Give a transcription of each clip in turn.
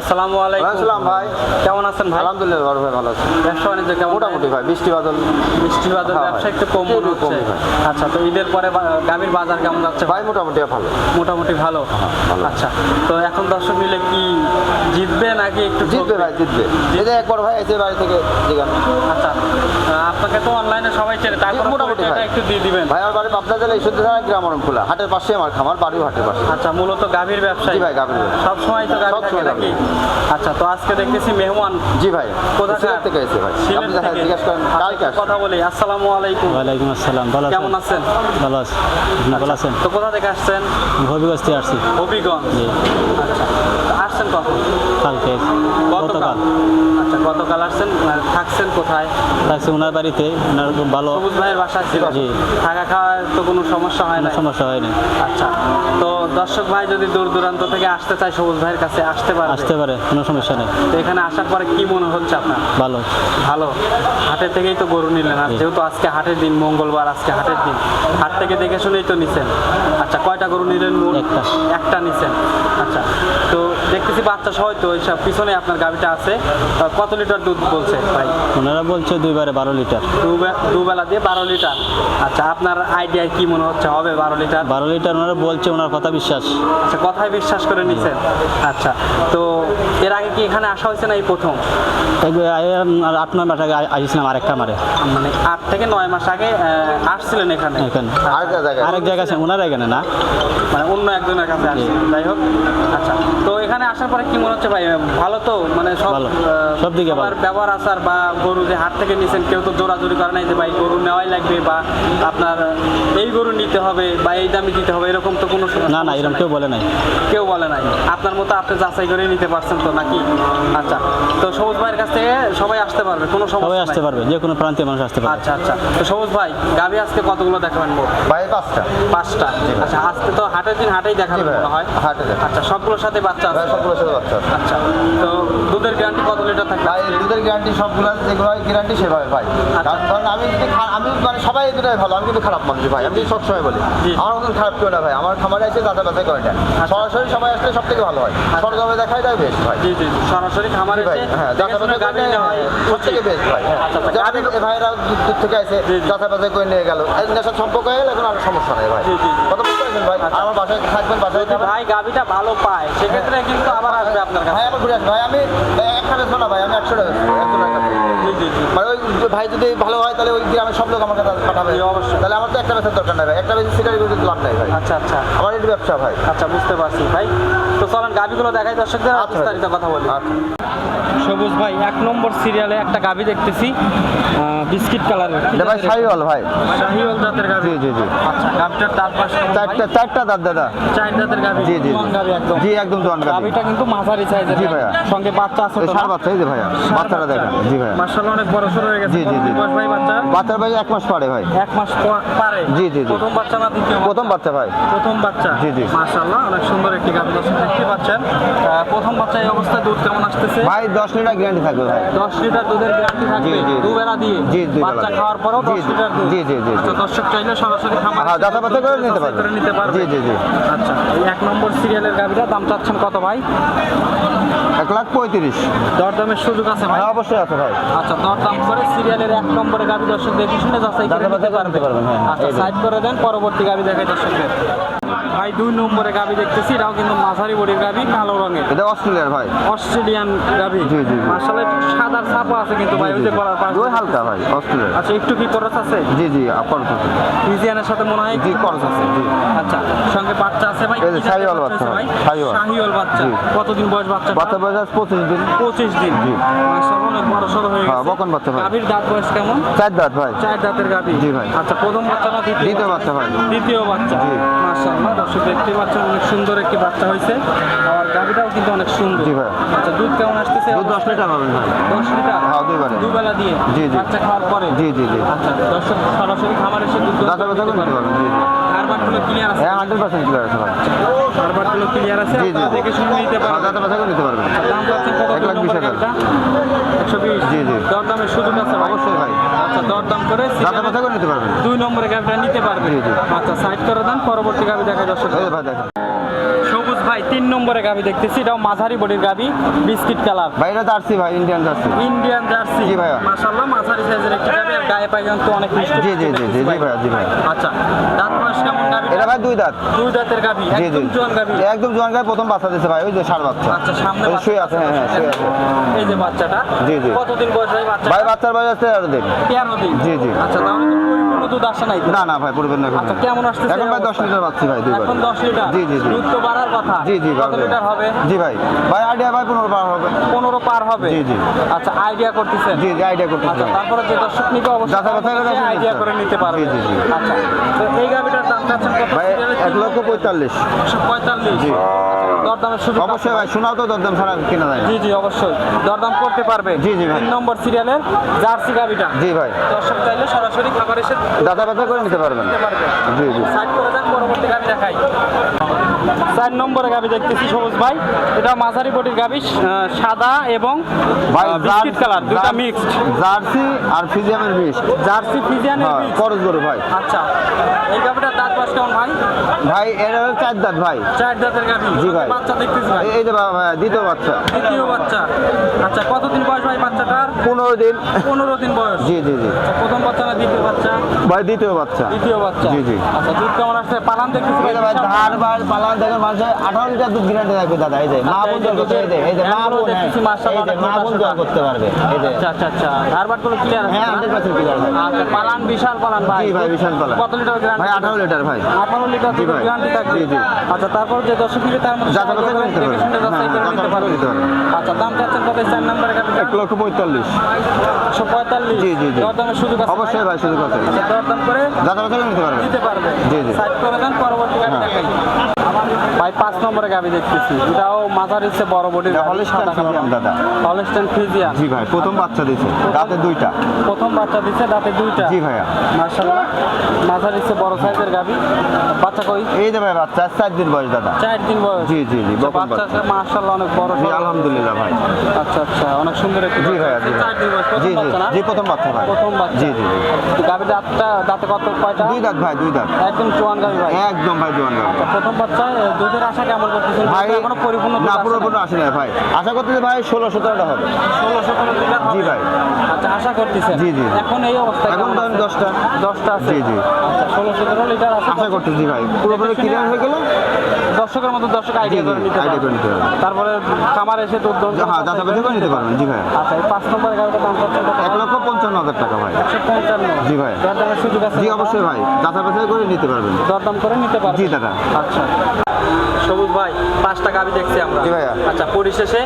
আসসালামু আলাইকুম। আসসালাম ভাই। কেমন আছেন ভাই? আলহামদুলিল্লাহ বড় ভাই ভালো আছে। ব্যবসা বাণিজ্য কেমন মোটামুটি ভাই বৃষ্টি বাদল। বৃষ্টি বাজার হ্যাঁ, ব্যবসা একটু কম মনে হচ্ছে। আচ্ছা তো ঈদের পরে গাভীর বাজার কেমন যাচ্ছে? ভাই মোটামুটি ভালো। মোটামুটি ভালো? হ্যাঁ, আচ্ছা তো এখন দর্শক মিলে কি জিতবে নাকি একটু জিতবে ভাই জিতবে। এই যে একবার ভাই এসে বাড়ি থেকে জিগান। আচ্ছা আপনাকে তো অনলাইনে সবাই চেনে তারপর মোটামুটি ভাই। একটু দিয়ে দিবেন। ভাই আমার বাড়ি পাবনা জেলা থানা গ্রাম খোলা হাটের পাশে আমার খামার বাড়িও হাটের পাশে। আচ্ছা মূলত গাভীর ব্যবসায়ী। জি ভাই, গাভীর সব সময় তো গাভী সবসময় থাকে নাকি? আচ্ছা তো আজকে দেখতেছি মেহমান। জি ভাই কোথা থেকে? এসে ভাই। আপনি দেখা। জিজ্ঞাসা করেন আচ্ছা, কালকে কথা বলি আসসালামু আলাইকুম। ওয়ালাইকুম আসসালাম ভালো আছেন? কেমন আছেন? ভালো আছি। আপনি ভালো আছেন? তো কোথা থেকে আসছেন? হবিগঞ্জ থেকে আসছি। হবিগঞ্জ। জি। আচ্ছা। আসছেন কখন? কালকে গতকাল। আচ্ছা গতকাল আসছেন থাকছেন কোথায়? থাকছি ওনার বাড়িতে ওনার খুব ভালো। সবুজ ভাইয়ের বাসা ছিল। জি। থাকা খাওয়ার তো কোনো সমস্যা হয় না সমস্যা হয়নি আচ্ছা তো দর্শক ভাই যদি দূর দূরান্ত থেকে আসতে চায় সবুজ ভাইয়ের কাছে আসতে পারে আসতে পারে কোনো সমস্যা নেই। তো এখানে আসার পরে কি মনে হচ্ছে আপনার? ভালো। ভালো। হাটের থেকেই তো গরু নিলেন আর যেহেতু আজকে হাটের দিন মঙ্গলবার আজকে হাটের দিন হাট থেকে দেখে শুনেই তো নিছেন। আচ্ছা কয়টা গরু নিলেন? একটা। একটা নিছেন। আচ্ছা তো দেখতেছি বাচ্চা সবাই তো এইসব পিছনে আপনার গাড়িটা আছে। কত লিটার দুধ বলছে ভাই? ওনারা বলছে দুইবারে বারো লিটার। দুবে- দুবেলা দিয়ে বারো লিটার। আচ্ছা আপনার আইডিয়া কি মনে হচ্ছে? হবে বারো লিটার? বারো লিটার ওনারা বলছে ওনার কথা বিশ্বাস। আচ্ছা কথায় বিশ্বাস করে নিছেন? আচ্ছা তো এর আগে কি এখানে আসা হয়েছে না এই প্রথম? আট নয় মাস আগে আসছিলাম আরেক কামারে মানে আট থেকে নয় মাস আগে আসছিলেন এখানে? এখানে। জায়গায় আরেক জায়গা আছে ওনারা এখানে না? মানে অন্য একজনের কাছে আসছে যাই হোক। আচ্ছা তো এখানে আসার পরে কি মনে হচ্ছে ভাই? ভালো তো? মানে সব সব দিকে ভালো। ব্যবহার আচার বা গরু যে হাট থেকে নিছেন কেউ তো জোরাজুরি করে নাই যে ভাই গরু নেওয়াই লাগবে বা আপনার এই গরু নিতে হবে বা এই দামে দিতে হবে এরকম তো কোনো না না এরকম কেউ বলে নাই। কেউ বলে নাই। আপনার মতো আপনি যাচাই করে নিতে পারছেন তো নাকি? আচ্ছা তো সবুজ ভাইয়ের কাছ থেকে সবাই আসতে পারবে কোনো সবাই সমস্যা আসতে পারবে যে কোনো প্রান্তীয় মানুষ আসতে পারবে। আচ্ছা আচ্ছা তো সবুজ ভাই গাবি আজকে কতগুলো দেখাবেন মোট ভাই পাঁচটা। পাঁচটা। আচ্ছা আজকে তো হাটের দিন হাটেই দেখাবেন মনে হয়। হাটে আচ্ছা সবগুলোর সাথে বাচ্চা আছে। সাথে বাচ্চা। আচ্ছা তো দুধের গ্যারান্টি কত লিটার ভাই দুধের গ্যারান্টি সবগুলো যেগুলো হয় গ্যারান্টি সেভাবে ভাই কারণ আমি আমি মানে সবাই এগুলোই ভালো আমি কিন্তু খারাপ মানুষ ভাই আমি সবসময় বলি। আমার মতন খারাপ কেউ না ভাই আমার খামারে যাতা বাছাই করে নেন সরাসরি সবাই আসলে সব থেকে ভালো হয়। সরজমে দেখাই দেয় বেশ ভাই। জি জি জি, সরাসরি খামারে ভাই হ্যাঁ যাতা শুনে করে সব থেকে বেস্ট ভাই হ্যাঁ। আচ্ছা, আচ্ছা, যাদের ভাইরা দূর থেকে আসে জি। করে নিয়ে গেল নেশার সম্পর্ক হয়ে গেল এখন আর সমস্যা নেই ভাই। কত বুঝতে ভাই? আচ্ছা। আমার বাসায় থাকবেন বাসায় ভাই গাভিটা ভালো পায় সেক্ষেত্রে কিন্তু আবার আসবে আপনার কাছে। ভাই আবার ঘুরে আসবে ভাই, আমি একটা বেচবো না ভাই, আমি একশো টাকা একশো একজনের ভাই যদি ভালো হয় তাহলে ওই গ্রামের সব লোক আমার কাছে পাঠাবে। অবশ্যই। তাহলে আমার তো একটা বেচার দরকার নাই ভাই। একটা বেশি সিটারি করে লাভ নাই ভাই। আচ্ছা আচ্ছা। আমার এটি ব্যবসা ভাই। আচ্ছা বুঝতে পারছি ভাই। তো চলেন গাভিগুলো দেখাই দর্শকদের আচ্ছা। বিস্তারিত কথা বলি। আচ্ছা। সবুজ ভাই এক নম্বর সিরিয়ালে একটা গাভি দেখতেছি। বিস্কিট কালারের। এটা ভাই সাইওয়াল ভাই। শাহিওয়াল জাতের গাভি। জি জি জি। আচ্ছা গাভিটার দাঁত ভাই? চারটা চারটা দাঁত দাদা। চার দাঁতের গাভি। জি জি গাভি একদম। জি একদম জোয়ান গাভি। গাভিটা কিন্তু মাঝারি সাইজের জি। ভাইয়া। সঙ্গে বাচ্চা আছে তো সার বাচ্চা এই যে ভাইয়া। বাচ্চাটা দেখেন। জি ভাইয়া। মাশাআল্লাহ অনেক বড় সরো গেছে জি, জি, জি। বয়স ভাই বাচ্চা বাচ্চার ভাই এক মাস পরে ভাই। এক মাস পারে? জি, জি, জি। প্রথম বাচ্চা না দ্বিতীয় প্রথম বাচ্চা ভাই। প্রথম বাচ্চা? জি, জি। মাশাআল্লাহ অনেক সুন্দর একটি গাভি দর্শক দেখতে পাচ্ছেন। প্রথম বাচ্চা এই অবস্থায় দুধ কেমন আসতেছে? ভাই দশ লিটার গ্যারান্টি থাকবে ভাই। দশ লিটার দুধের গ্যারান্টি থাকবে? জি, জি, জি। দুবেলা দিয়ে? জি, দুই বাচ্চা খাওয়ার পরেও জি, দশ জি। লিটার দুধ? জি, জি, জি, জি। আচ্ছা, দর্শক চাইলে সরাসরি খামার হ্যাঁ, যাতা বাতা করে নিতে পারবে। করে নিতে পারবে জি, জি, জি। আচ্ছা এই এক নম্বর সিরিয়ালের গাভিটা দাম চাচ্ছেন কত ভাই? এক লাখ পঁয়ত্রিশ। দরদামের সুযোগ আছে ভাই? হ্যাঁ অবশ্যই আছে ভাই। আচ্ছা দরদাম করে সিরিয়ালের এক নম্বরে গাভি দর্শক দেখে শুনে যাচাই করে নিতে পারবেন, হ্যাঁ, আচ্ছা সাইড করে দেন পরবর্তী গাবি দেখাই দর্শকদের ভাই দুই নম্বরে গাভি দেখতেছি এটাও কিন্তু মাঝারি বডির গাভি কালো রঙের। এটা অস্ট্রেলিয়ার ভাই। অস্ট্রেলিয়ান গাভি। জি, জি, জি। মার্শালের সাদার ছাপা আছে কিন্তু ভাই ওই যে গলার পাশ ওই হালকা ভাই অস্ট্রেলিয়ার। আচ্ছা একটু কি খরচ আছে? জি জি আপনার ফিজিয়ানের সাথে মনে হয় জি খরচ আছে জি। আচ্ছা সঙ্গে বাচ্চা আছে ভাই? এই যে শাহিওয়াল বাচ্চা ভাই, শাহিওয়াল। বাচ্চা। কতদিন বয়স বাচ্চা বাচ্চা বয়স আছে পঁচিশ দিন। পঁচিশ দিন। জি। মাশাআল্লাহ অনেক বড় সড়ো হয়ে গেছে। হ্যাঁ, বকন বাচ্চা ভাই। গাভীর দাঁত বয়স কেমন? চার দাঁত ভাই। চার দাঁতের গাভী। জি ভাই। আচ্ছা প্রথম বাচ্চা না দ্বিতীয় বাচ্চা? ভাই। দ্বিতীয় বাচ্চা। জি। মাশাআল্লাহ দর্শক দেখতে পাচ্ছেন অনেক সুন্দর একটি বাচ্চা হয়েছে। আর গাভীটাও কিন্তু অনেক সুন্দর। জি ভাই। আচ্ছা দুধ কেমন আসতেছে? দুধ দশ লিটার পাবেন ভাই। দশ লিটার? হ্যাঁ, দুইবারে। দুবেলা দিয়ে? জি, জি। বাচ্চা খাওয়ার পরে? জি জি জি। আচ্ছা দর্শক সরাসরি খামার এসে দুধ যাতা বাতা করে পারবেন। জি হারবারগুলো ক্লিয়ার আছে? হ্যাঁ হান্ড্রেড পার্সেন্ট ক্লিয়ার আছে ভাই। হারবারগুলো ক্লিয়ার আছে? জি, জি, দেখে শুনে নিতে হ্যাঁ, পারবেন। নিতে পারবেন। দাম পাচ্ছেন কত? এক লাখ বিশ হাজার। একশো বিশ জি, জি। দরদামের সুযোগ আছে অবশ্যই ভাই। আচ্ছা দরদাম করে দাদা কথা করে নিতে পারবেন? দুই নম্বরে গাভিটা নিতে পারবে জি, জি। আচ্ছা সাইড করে দেন পরবর্তী গাভি দেখা দর্শক সবুজ ভাই তিন নম্বরে গাবি দেখতেছি। এটাও মাঝারি বডির গাবি বিস্কিট কালার। ভাই এটা জার্সি ভাই ইন্ডিয়ান জার্সি। Indian jersey. জি ভাইয়া। মাশাআল্লাহ মাঝারি সাইজের একটি গাবি আর গায়ে পায়জন তো অনেক মিষ্টি জি জি জি জি জি ভাইয়া জি ভাইয়া। আচ্ছা দাঁত বয়স কেমন গাবি? এটা ভাই দুই দাঁত। দুই দাঁতের গাবি একদম জোয়ান গাবি। একদম জোয়ান গায়ে প্রথম বাচ্চা দিচ্ছে ভাই ওই যে সার বাচ্চা। আচ্ছা সামনে শুয়ে আছে হ্যাঁ হ্যাঁ শুয়ে আছে। এই যে বাচ্চাটা। জি, জি। কতদিন বয়স হয় বাচ্চা ভাই বাচ্চার বয়স আছে তেরো দিন। তেরো দিন। জি, জি। আচ্ছা তাহলে দুধ আসে নাই না না ভাই পড়বেন না আচ্ছা কেমন আসছে এখন ভাই এই দশ অবস্থা? লিটার পাচ্ছি ভাই দুই এখন দশ লিটার? জি জি দুধ তো বাড়ার কথা। জি জি কত। লিটার হবে? জি ভাই ভাই আইডিয়া ভাই পনেরো পার হবে। পনেরো পার হবে? জি, জি। আচ্ছা আইডিয়া করতেছেন? জি জি আইডিয়া করতেছেন আচ্ছা তারপরে যে দর্শক নিবে অবশ্যই আইডিয়া করে নিতে পারবে জি, জি, জি। আচ্ছা তো এই গাবিটার দাম চাচ্ছেন কত? ভাই এক লক্ষ পঁয়তাল্লিশ। পঁয়তাল্লিশ। দরদামের সুযোগ অবশ্যই ভাই। শোনাও তো দরদাম ছাড়া কেনা যায় জি জি অবশ্যই। দরদাম করতে পারবে। জি, জি, ভাই। তিন নম্বর সিরিয়ালের জার্সি গাভিটা জি ভাই। দর্শক চাইলে সরাসরি খাবার এসে দাদা ব্যথা করে নিতে পারবেন। জি জি। সাইড করে দেন পরবর্তী গাভি দেখাই। চার নম্বরে গাভি দেখতেছি সবুজ ভাই। এটা মাঝারি বডির আহ, সাদা এবং ভাই বিস্কিট কালার। দুটা মিক্সড। জার্সি আর ফিজিয়ামের বিষ জার্সি ফিজিয়ানের হ্যাঁ বীজ খরচ গরু ভাই। আচ্ছা। এই দাঁত বয়স কেমন ভাই? ভাই এর হলো চার দাঁত ভাই। চার দাঁতের গাভি। জি ভাই। বাচ্চা দেখতেছি ভাই? এই- এই যে দ্বিতীয় বাচ্চা। দ্বিতীয় বাচ্চা। আচ্ছা কতদিন বয়স ভাই বাচ্চাটার? পনেরো দিন। পনেরো দিন বয়স। জি জি জি। আচ্ছা, প্রথম বাচ্চা না দ্বিতীয় বাচ্চা? ভাই দ্বিতীয় বাচ্চা। দ্বিতীয় বাচ্চা। জি, জি। আচ্ছা দুধ কেমন আসছে? পালান দেখতেছি ভাই ধার বার পালান দেখেন আঠারো লিটার দুধ গ্যারান্টি থাকবে দাদা। এই যে মা আচ্ছা, জল করতে এই যে এই যে মা এগুলো হ্যাঁ, দেখতেছি মাশাআল্লাহ মা করতে পারবে। এই যে। আচ্ছা আচ্ছা আচ্ছা। গুলো ক্লিয়ার হ্যাঁ ক্লিয়ার ভাই আচ্ছা পালান বিশাল পালান ভাই। জি ভাই, বিশাল পালান। কত লিটার গ্যারান্টি ভাই আঠারো লিটার ভাই আঠারো লিটার জি গ্যারান্টি থাকবে জি, জি। আচ্ছা তারপর যে দর্শক নিবে তার মধ্যে যাচাই করে নিতে পারবে। হ্যাঁ, নিতে করে নিতে পারবে। আচ্ছা দাম চাচ্ছেন কত চার নম্বরে কাটবে এক লক্ষ পঁয়তাল্লিশ একশো পঁয়তাল্লিশ জি, জি, জি। দরদামের সুযোগ আছে অবশ্যই ভাই সুযোগ আছে আচ্ছা দরদাম করে যাচাই করে নিতে পারবে দিতে পারবে জি, জি। সাইড করে দেন পরবর্তী গাড়ি হ্যাঁ। ভাই পাঁচ নম্বরে গাবি দেখতেছি। এটাও মাথার ইচ্ছে বড় বডি দাদা। হলস্টেন ফিজিয়ান জি ভাই প্রথম বাচ্চা দিছে দাঁতে দুইটা। প্রথম বাচ্চা দিচ্ছে দাঁতে দুইটা। জি ভাইয়া। মাশাআল্লাহ। মাথার ইচ্ছে বড় সাইজের গাবি। বাচ্চা কই? এই যে ভাই বাচ্চা চার দিন বয়স দাদা। চার দিন বয়স? জি জি জি বকন বাচ্চা। মার্শাল্লাহ অনেক বড় জি আলহামদুলিল্লাহ ভাই। আচ্ছা আচ্ছা অনেক সুন্দর একটি জি ভাইয়া জি জি জি জি প্রথম বাচ্চা ভাই। প্রথম বাচ্চা। জি জি। তো গাবির দাঁতটা দাঁতে কত কয়টা? দুই দাঁত ভাই দুই দাঁত। একদম চুয়ান গাবি ভাই। একদম ভাই জোয়ান গাড়ি প্রথম বাচ্চা দুধের আশা কেমন করতেছেন ভাই এখনও পরিপূর্ণ না আসে আসে না ভাই। আশা করতে ভাই ষোলো সতেরোটা হবে। ষোলো সতেরো লিটার হবে। জি ভাই। আচ্ছা আশা করতেছেন জি, জি। এখন এই অবস্থায় এখন ধরেন আছে? দশটা। আছে? জি, জি। আচ্ছা ষোলো সতেরো লিটার আছে আশা করতেছি ভাই। পুরোপুরি ক্লিয়ার হয়ে গেল? দর্শকের মতো দর্শক আইডিয়া জি, করে নিতে idea করে নিতে পারবে। পারবে। তারপরে খামার এসে দুধ দহন হ্যাঁ যাচাই বাছাই করে নিতে পারবেন। জি ভাই। আচ্ছা এই পাঁচ নম্বর গাড়িটার দাম কত? এক লক্ষ পঞ্চান্ন হাজার টাকা ভাই। একশো পঞ্চান্ন। জি ভাই। দরদামের সুযোগ আছে জি অবশ্যই ভাই। যাচাই বাছাই করে নিতে পারবেন। দরদাম করে নিতে পারবে জি দাদা। আচ্ছা। সবুজ ভাই পাঁচটা গাবি দেখছি আমরা। জি ভাইয়া। আচ্ছা পরিশেষে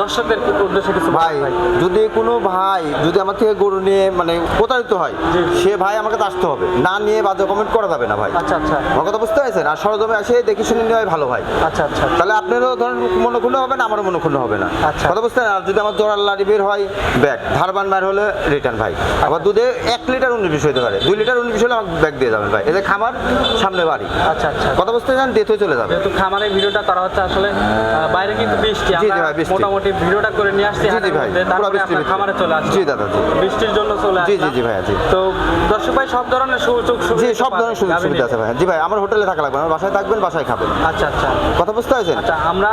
দর্শকদের উদ্দেশ্যে কিছু ভাই যদি কোনো ভাই যদি আমার থেকে গরু নিয়ে মানে প্রতারিত হয় জি। সে ভাই আমাকে তো আসতে হবে। না নিয়ে বাজে কমেন্ট করা যাবে না ভাই। আচ্ছা আচ্ছা। আমার কথা বুঝতে পারছেন? আর সরজমে আসে দেখে শুনে নেওয়াই ভালো ভাই। আচ্ছা আচ্ছা। তাহলে আপনারও ধরেন মনক্ষুণ্ণ হবে না আমারও মনক্ষুণ্ণ হবে না। আচ্ছা। কথা বুঝতে আর যদি আমার জোড়ার লাড়ি বের হয় ব্যাগ ধারবান বের হলে রিটার্ন ভাই। আবার দুধে এক লিটার উনিশ বিশ হতে পারে। দুই লিটার উনিশ বিশ হলে আমাকে ব্যাগ দিয়ে যাবেন ভাই। এদের খামার সামনে বাড়ি। আচ্ছা আচ্ছা। কথা বুঝতে চান ডেথ হয়ে চলে যাবে। যেহেতু খামারের ভিডিওটা করা হচ্ছে আসলে বাইরে কিন্তু বৃষ্টি। জি, জি ভাই, বৃষ্টি। মোটামুটি ভিডিওটা করে নিয়ে আসছি জি, জি ভাই। খামারে চলে আসছি জি দাদা, জি। বৃষ্টির জন্য চলে জি, জি, জি ভাই। তো দর্শক ভাই সব ধরনের সুযোগ জি সব ধরনের সুযোগ সুবিধা আছে ভাই। জি ভাই আমার হোটেলে থাকা লাগবে আমার বাসায় থাকবেন বাসায় খাবেন। আচ্ছা আচ্ছা। কথা বুঝতে পারছেন? আচ্ছা আমরা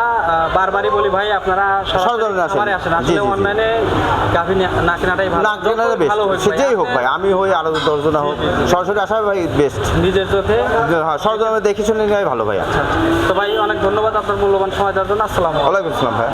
বারবারই বলি ভাই আপনারা সব ধরনের আসেন। আসেন। আসলে। অনলাইনে ভালো। বেস্ট হোক ভাই, যেই হোক ভাই আমি হই আরও দশজন হোক। সরাসরি আসা ভাই বেস্ট নিজের চোখে। হ্যাঁ দেখে শুনে নেওয়াই ভালো ভাইয়া তো ভাই অনেক ধন্যবাদ আপনার মূল্যবান সময় দেওয়ার জন্য। আসসালাম ওয়ালাইকুম আসসালাম ভাই।